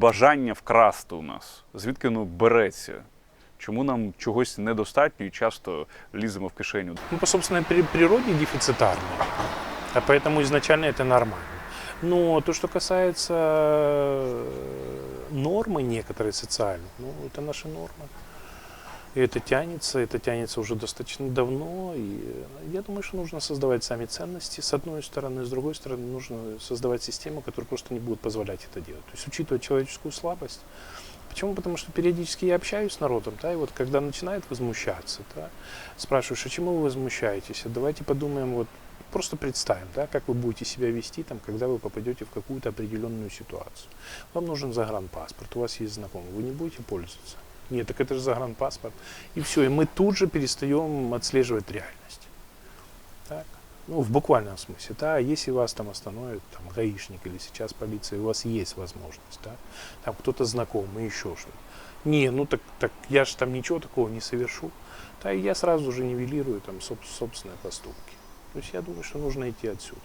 бажання вкрасти у нас? Звідки воно береться? Чому нам чогось недостатньо і часто ліземо в кишеню? Ну, по собственной при- природе дефицитарные, а поэтому изначально это нормально. Но то, что касается э, нормы некоторой социальной, ну, это наши нормы. И это тянется, это тянется уже достаточно давно. И э, я думаю, что нужно создавать сами ценности, с одной стороны, с другой стороны, нужно создавать систему, которая просто не будет позволять это делать. То есть учитывать человеческую слабость. Почему? Потому что периодически я общаюсь с народом, да, и вот когда начинает возмущаться, да, спрашиваешь, а чему вы возмущаетесь? А давайте подумаем, вот просто представим, да, как вы будете себя вести, там, когда вы попадете в какую-то определенную ситуацию. Вам нужен загранпаспорт, у вас есть знакомый, вы не будете пользоваться? Нет, так это же загранпаспорт. И все, и мы тут же перестаем отслеживать реальность. Так? Ну, в буквальном смысле, да, если вас там остановит там, гаишник или сейчас полиция, у вас есть возможность, да, там кто-то знакомый, еще что-то. Не, ну так, так я же там ничего такого не совершу. Да, и я сразу же нивелирую там соб- собственные поступки. То есть я думаю, что нужно идти отсюда.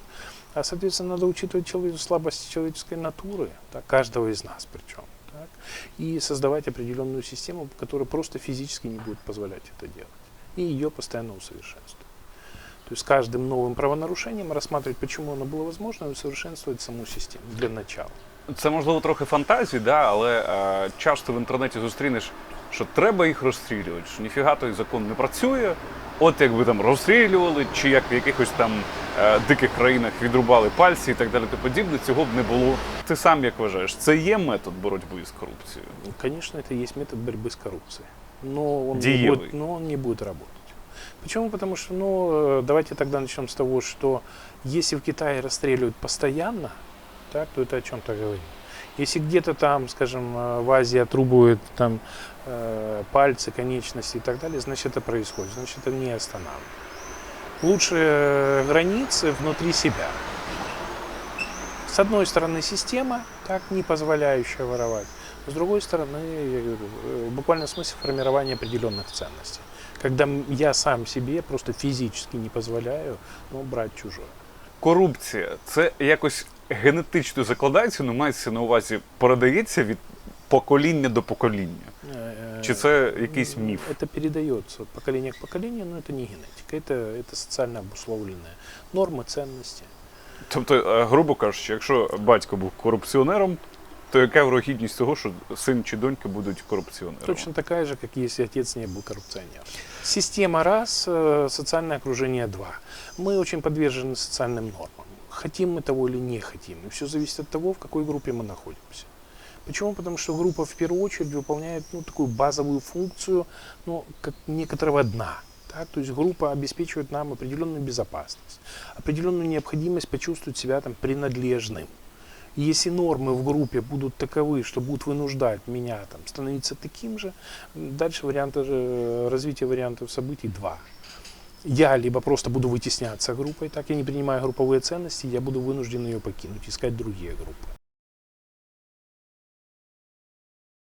А, соответственно, надо учитывать челове- слабости человеческой натуры, да, каждого из нас причем. Так, и создавать определенную систему, которая просто физически не будет позволять это делать. И ее постоянно усовершенствовать. То есть с каждым новым правонарушением рассматривать, почему оно было возможно, и усовершенствовать саму систему для начала. Це можливо трохи фантазії, да, але е, часто в інтернеті зустрінеш, що треба їх розстрілювати, що ніфіга той закон не працює. От якби там розстрілювали, чи як в якихось там е, диких країнах відрубали пальці і так далі, то подібне, цього б не було. Ти сам як вважаєш, це є метод боротьби з корупцією? Ну, Конечно, это и есть метод борьбы с коррупцией. Но он, не Диевый. будет, но он не будет работать. Почему? Потому что, ну, э, давайте тогда начнем с того, что если в Китае расстреливают постоянно, так, то это о чем-то говорит. Если где-то там, скажем, э, в Азии отрубывают там э, пальцы, конечности и так далее, значит это происходит, значит это не останавливает. Лучше э, границы внутри себя. С одной стороны система, так, не позволяющая воровать. С другой стороны, я говорю, э, в буквальном смысле формирование определенных ценностей. Когда м- я сам себе просто физически не позволяю ну, брать чужое. Корупція це якось генетично закладається, ну мається на увазі передається від покоління до покоління. Э, Чи це якийсь міф? Это передается от поколения к поколению, но это не генетика, это, это социально обусловленная нормы, ценности. Тобто, е, грубо кажучи, якщо батько був корупціонером, то яка вирогідність того, що син чи донька будуть корупціонерами? Точно такая же, как если отец не был коррупционером. Система раз, э, социальное окружение два. Мы очень подвержены социальным нормам. Хотим мы того или не хотим. И все зависит от того, в какой группе мы находимся. Почему? Потому что группа в первую очередь выполняет ну, такую базовую функцию ну, как некоторого дна. Так? То есть группа обеспечивает нам определенную безопасность, определенную необходимость почувствовать себя там, принадлежным. Если нормы в группе будут таковы, что будут вынуждать меня там, становиться таким же, дальше варианты, э, развития вариантов событий два. Я либо просто буду вытесняться группой, так я не принимаю групповые ценности, я буду вынужден ее покинуть, искать другие группы.